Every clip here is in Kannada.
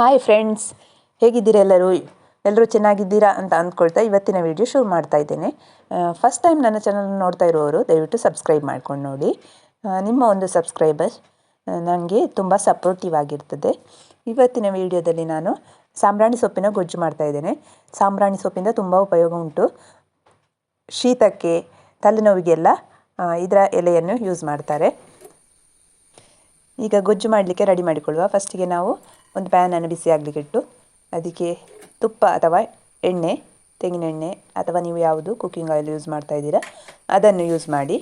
ಹಾಯ್ ಫ್ರೆಂಡ್ಸ್ ಹೇಗಿದ್ದೀರಾ ಎಲ್ಲರೂ? ಎಲ್ಲರೂ ಚೆನ್ನಾಗಿದ್ದೀರಾ ಅಂತ ಅಂದ್ಕೊಳ್ತಾ ಇವತ್ತಿನ ವಿಡಿಯೋ ಶುರು ಮಾಡ್ತಾ ಇದ್ದೇನೆ. ಫಸ್ಟ್ ಟೈಮ್ ನನ್ನ ಚಾನಲ್ ನೋಡ್ತಾ ಇರೋರು, ದಯವಿಟ್ಟು ಸಬ್ಸ್ಕ್ರೈಬ್ ಮಾಡ್ಕೊಂಡು ನೋಡಿ. ನಿಮ್ಮ ಒಂದು ಸಬ್ಸ್ಕ್ರೈಬರ್ ನನಗೆ ತುಂಬ ಸಪೋರ್ಟಿವ್ ಆಗಿರ್ತದೆ. ಇವತ್ತಿನ ವಿಡಿಯೋದಲ್ಲಿ ನಾನು ಸಾಂಬ್ರಾಣಿ ಸೊಪ್ಪಿನ ಗೊಜ್ಜು ಮಾಡ್ತಾ ಇದ್ದೇನೆ. ಸಾಂಬ್ರಾಣಿ ಸೊಪ್ಪಿಂದ ತುಂಬ ಉಪಯೋಗ ಉಂಟು. ಶೀತಕ್ಕೆ, ತಲೆನೋವಿಗೆಲ್ಲ ಇದರ ಎಲೆಯನ್ನು ಯೂಸ್ ಮಾಡ್ತಾರೆ. ಈಗ ಗೊಜ್ಜು ಮಾಡಲಿಕ್ಕೆ ರೆಡಿ ಮಾಡಿಕೊಳ್ಳುವ. ಫಸ್ಟಿಗೆ ನಾವು ಒಂದು ಪ್ಯಾನನ್ನು ಬಿಸಿ ಆಗಲಿಕ್ಕೆ ಇಟ್ಟು ಅದಕ್ಕೆ ತುಪ್ಪ ಅಥವಾ ಎಣ್ಣೆ, ತೆಂಗಿನ ಎಣ್ಣೆ ಅಥವಾ ನೀವು ಯಾವುದು ಕುಕ್ಕಿಂಗ್ ಆಯಿಲ್ ಯೂಸ್ ಮಾಡ್ತಾ ಇದ್ದೀರಾ, ಅದನ್ನು ಯೂಸ್ ಮಾಡಿ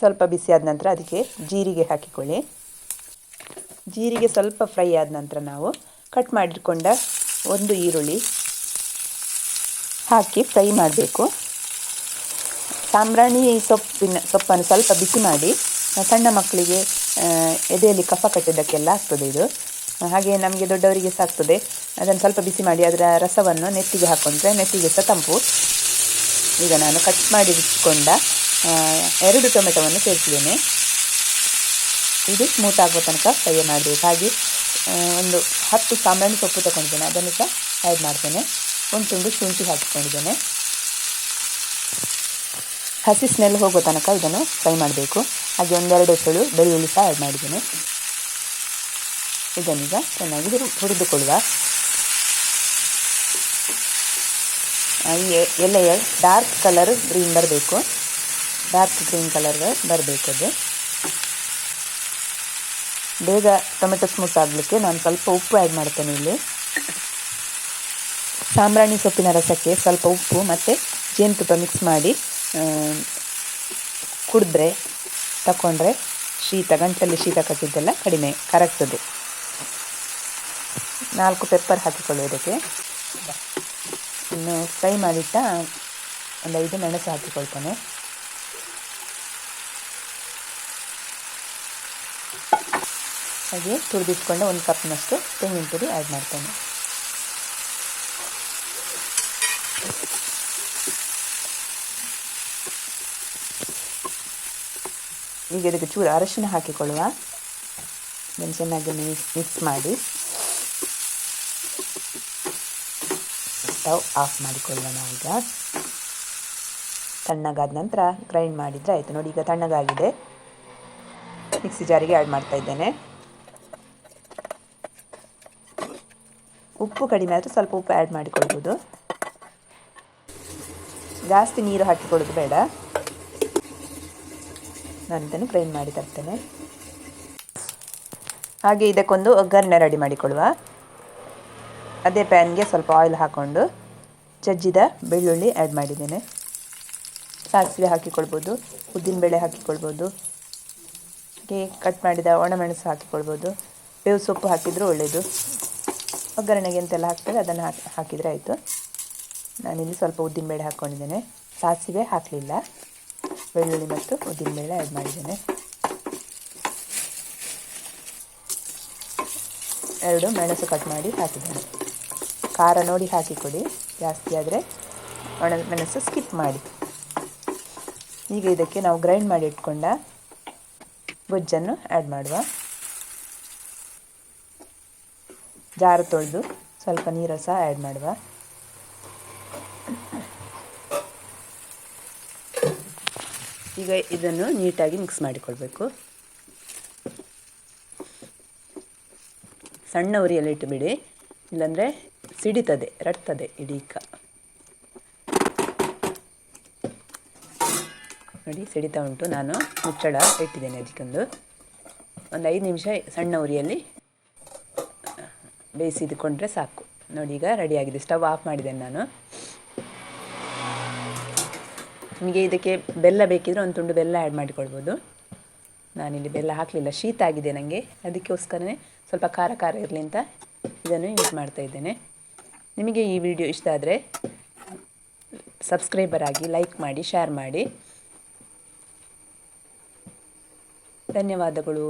ಸ್ವಲ್ಪ ಬಿಸಿ ಆದ ನಂತರ ಅದಕ್ಕೆ ಜೀರಿಗೆ ಹಾಕಿಕೊಳ್ಳಿ. ಜೀರಿಗೆ ಸ್ವಲ್ಪ ಫ್ರೈ ಆದ ನಂತರ ನಾವು ಕಟ್ ಮಾಡಿಟ್ಕೊಂಡ ಒಂದು ಈರುಳ್ಳಿ ಹಾಕಿ ಫ್ರೈ ಮಾಡಬೇಕು. ಸಾಂಬ್ರಾಣಿ ಸೊಪ್ಪಿನ, ಸೊಪ್ಪನ್ನು ಸ್ವಲ್ಪ ಬಿಸಿ ಮಾಡಿ ಸಣ್ಣ ಮಕ್ಕಳಿಗೆ ಎದೆಯಲ್ಲಿ ಕಫ ಕಟ್ಟಿದ್ದಕ್ಕೆಲ್ಲ ಆಗ್ತದೆ ಇದು. ಆ, ಹಾಗೆ ನಮಗೆ ದೊಡ್ಡವರಿಗೆ ಸಹ ಆಗ್ತದೆ ಅದನ್ನು ಸ್ವಲ್ಪ ಬಿಸಿ ಮಾಡಿ ಅದರ ರಸವನ್ನು ನೆತ್ತಿಗೆ ಹಾಕ್ಕೊಂಡ್ರೆ ನೆತ್ತಿಗೆ ಸಹ ತಂಪು. ಈಗ ನಾನು ಕಟ್ ಮಾಡಿ ಇಟ್ಕೊಂಡ ಎರಡು ಟೊಮೆಟೊವನ್ನು ಸೇರಿಸಿದ್ದೇನೆ. ಇದು ಸ್ಮೂತ್ ಆಗುವ ತನಕ ಫ್ರೈ ಮಾಡಬೇಕು. ಹಾಗೆ ಒಂದು ಹತ್ತು ಸಾಂಬ್ರಾಣಿ ಸೊಪ್ಪು ತಗೊಂಡಿದ್ದೇನೆ. ಅದನ್ನು ಸಹ ಆ್ಯಡ್ ಮಾಡ್ತೇನೆ. ಒಂದು ತುಂಡು ಶುಂಠಿ ಹಾಕಿಕೊಂಡಿದ್ದೇನೆ. ಹಸಿ ಸ್ಮೆಲ್ ಹೋಗೋ ತನಕ ಇದನ್ನು ಫ್ರೈ ಮಾಡಬೇಕು. ಹಾಗೆ ಒಂದೆರಡು ಎಸಳು ಬೆಳ್ಳುಳ್ಳಿ ಸಹ ಆ್ಯಡ್ ಮಾಡಿದ್ದೇನೆ. ಇದನ್ನೀಗ ಚೆನ್ನಾಗಿ ಹುರಿ- ಹುರಿದುಕೊಳ್ಳುವ. ಈ ಎಲೆಯ ಡಾರ್ಕ್ ಕಲರ್ ಗ್ರೀನ್ ಬರಬೇಕು. ಡಾರ್ಕ್ ಗ್ರೀನ್ ಕಲರ್ ಬರಬೇಕು ಅದು. ಬೇಗ ಟೊಮೆಟೊ ಸ್ಮೂತ್ ಆಗಲಿಕ್ಕೆ ನಾನು ಸ್ವಲ್ಪ ಉಪ್ಪು ಆ್ಯಡ್ ಮಾಡ್ತೇನೆ ಇಲ್ಲಿ. ಸಾಂಬ್ರಾಣಿ ಸೊಪ್ಪಿನ ರಸಕ್ಕೆ ಸ್ವಲ್ಪ ಉಪ್ಪು ಮತ್ತು ಜೇನುತುಪ್ಪ ಮಿಕ್ಸ್ ಮಾಡಿ ಕುಡಿದ್ರೆ ತಗೊಂಡ್ರೆ ಶೀತ ಗಂಟಲ್ಲಿ ಶೀತ ಕಟ್ಟಿದ್ದೆಲ್ಲ ಕಡಿಮೆ, ಕರಗ್ತದೆ. ನಾಲ್ಕು ಪೆಪ್ಪರ್ ಹಾಕಿಕೊಳ್ಳುವುದಕ್ಕೆ. ಇನ್ನು ಫ್ರೈ ಮಾಡಿಟ್ಟ ಒಂದು ಐದು ಮೆಣಸು ಹಾಕಿಕೊಳ್ತೇನೆ. ಹಾಗೆ ತುರಿದಿಟ್ಕೊಂಡು ಒಂದು ಕಪ್ನಷ್ಟು ತೆಂಗಿನ ಪುಡಿ ಆ್ಯಡ್ ಮಾಡ್ತೇನೆ. ಈಗ ಇದಕ್ಕೆ ಚೂರು ಅರಶಿನ ಹಾಕಿಕೊಳ್ಳುವ. ಚೆನ್ನಾಗಿ ಮಿಕ್ಸ್ ಮಾಡಿ. ಸ್ಟವ್ ಆಫ್ ಮಾಡಿಕೊಳ್ಳೋಣ ಈಗ. ತಣ್ಣಗಾದ ನಂತರ ಗ್ರೈಂಡ್ ಮಾಡಿದರೆ ಆಯಿತು. ನೋಡಿ ಈಗ ತಣ್ಣಗಾಗಿದೆ. ಮಿಕ್ಸಿ ಜಾರಿಗೆ ಆ್ಯಡ್ ಮಾಡ್ತಾ ಇದ್ದೇನೆ. ಉಪ್ಪು ಕಡಿಮೆ ಆದರೆ ಸ್ವಲ್ಪ ಉಪ್ಪು ಆ್ಯಡ್ ಮಾಡಿಕೊಳ್ಬೋದು. ಜಾಸ್ತಿ ನೀರು ಹಾಕಿಕೊಳ್ಳೋದು ಬೇಡ. ನಾನು ಇದನ್ನು ಗ್ರೈಂಡ್ ಮಾಡಿ ತರ್ತೇನೆ. ಹಾಗೆ ಇದಕ್ಕೊಂದು ಒಗ್ಗರಣೆ ರೆಡಿ ಮಾಡಿಕೊಳ್ಳುವ. ಅದೇ ಪ್ಯಾನ್ಗೆ ಸ್ವಲ್ಪ ಆಯಿಲ್ ಹಾಕ್ಕೊಂಡು ಜಜ್ಜಿದ ಬೆಳ್ಳುಳ್ಳಿ ಆ್ಯಡ್ ಮಾಡಿದ್ದೇನೆ. ಸಾಸಿವೆ ಹಾಕಿಕೊಳ್ಬೋದು, ಉದ್ದಿನಬೇಳೆ ಹಾಕಿಕೊಳ್ಬೋದು, ಹಾಗೆ ಕಟ್ ಮಾಡಿದ ಒಣಮೆಣಸು ಹಾಕಿಕೊಳ್ಬೋದು. ಬೇವು ಸೊಪ್ಪು ಹಾಕಿದರೂ ಒಳ್ಳೆಯದು ಒಗ್ಗರಣೆಗೆ ಅಂತೆಲ್ಲ ಹಾಕ್ತೇವೆ ಅದನ್ನು ಹಾಕಿ, ಹಾಕಿದರೆ ಆಯಿತು. ನಾನಿಲ್ಲಿ ಸ್ವಲ್ಪ ಉದ್ದಿನಬೇಳೆ ಹಾಕ್ಕೊಂಡಿದ್ದೇನೆ ಸಾಸಿವೆ ಹಾಕಲಿಲ್ಲ. ಬೆಳ್ಳುಳ್ಳಿ ಮತ್ತು ಉದ್ದಿನಬೇಳೆ ಆ್ಯಡ್ ಮಾಡಿದ್ದೇನೆ. ಎರಡು ಮೆಣಸು ಕಟ್ ಮಾಡಿ ಹಾಕಿದ್ದೇನೆ. ಖಾರ ನೋಡಿ ಹಾಕಿಕೊಡಿ. ಜಾಸ್ತಿ ಆದರೆ ಒಣ ಮೆಣಸು ಸ್ಕಿಪ್ ಮಾಡಿ. ಈಗ ಇದಕ್ಕೆ ನಾವು ಗ್ರೈಂಡ್ ಮಾಡಿ ಇಟ್ಕೊಂಡ ಗೊಜ್ಜನ್ನು ಆ್ಯಡ್ ಮಾಡುವ. ಜಾರು ತೊಳೆದು ಸ್ವಲ್ಪ ನೀರು ಸಹ ಆ್ಯಡ್ ಮಾಡುವ. ಈಗ ಇದನ್ನು ನೀಟಾಗಿ ಮಿಕ್ಸ್ ಮಾಡಿಕೊಳ್ಬೇಕು. ಸಣ್ಣ ಉರಿಯಲ್ಲಿ ಇಟ್ಟುಬಿಡಿ ಇಲ್ಲಾಂದರೆ ಸಿಡಿತದೆ ರಟ್ತದೆ ಇಡೀಕ. ನೋಡಿ, ಸಿಡಿತಾ ಉಂಟು. ನಾನು ಮುಚ್ಚಳ ಇಟ್ಟಿದ್ದೇನೆ ಅದಕ್ಕೊಂದು. ಒಂದು ಐದು ನಿಮಿಷ ಸಣ್ಣ ಉರಿಯಲ್ಲಿ, ಬೇಯಿಸಿದುಕೊಂಡ್ರೆ ಸಾಕು. ನೋಡಿ, ಈಗ ರೆಡಿಯಾಗಿದೆ ಸ್ಟವ್ ಆಫ್ ಮಾಡಿದ್ದೇನೆ ನಾನು. ನಿಮಗೆ ಇದಕ್ಕೆ ಬೆಲ್ಲ ಬೇಕಿದ್ರೆ ಒಂದು ತುಂಡು ಬೆಲ್ಲ ಆ್ಯಡ್ ಮಾಡಿಕೊಳ್ಬೋದು. ನಾನಿಲ್ಲಿ ಬೆಲ್ಲ ಹಾಕಲಿಲ್ಲ. ಶೀತ ಆಗಿದೆ ನನಗೆ ಅದಕ್ಕೋಸ್ಕರನೇ ಸ್ವಲ್ಪ ಖಾರ ಖಾರ ಇರಲಿ ಅಂತ ಇದನ್ನು ಯೂಸ್ ಮಾಡ್ತಾ ಇದ್ದೇನೆ. ನಿಮಗೆ ಈ ವಿಡಿಯೋ ಇಷ್ಟ ಆದರೆ ಸಬ್ಸ್ಕ್ರೈಬರ್ ಆಗಿ ಲೈಕ್ ಮಾಡಿ ಶೇರ್ ಮಾಡಿ. ಧನ್ಯವಾದಗಳು.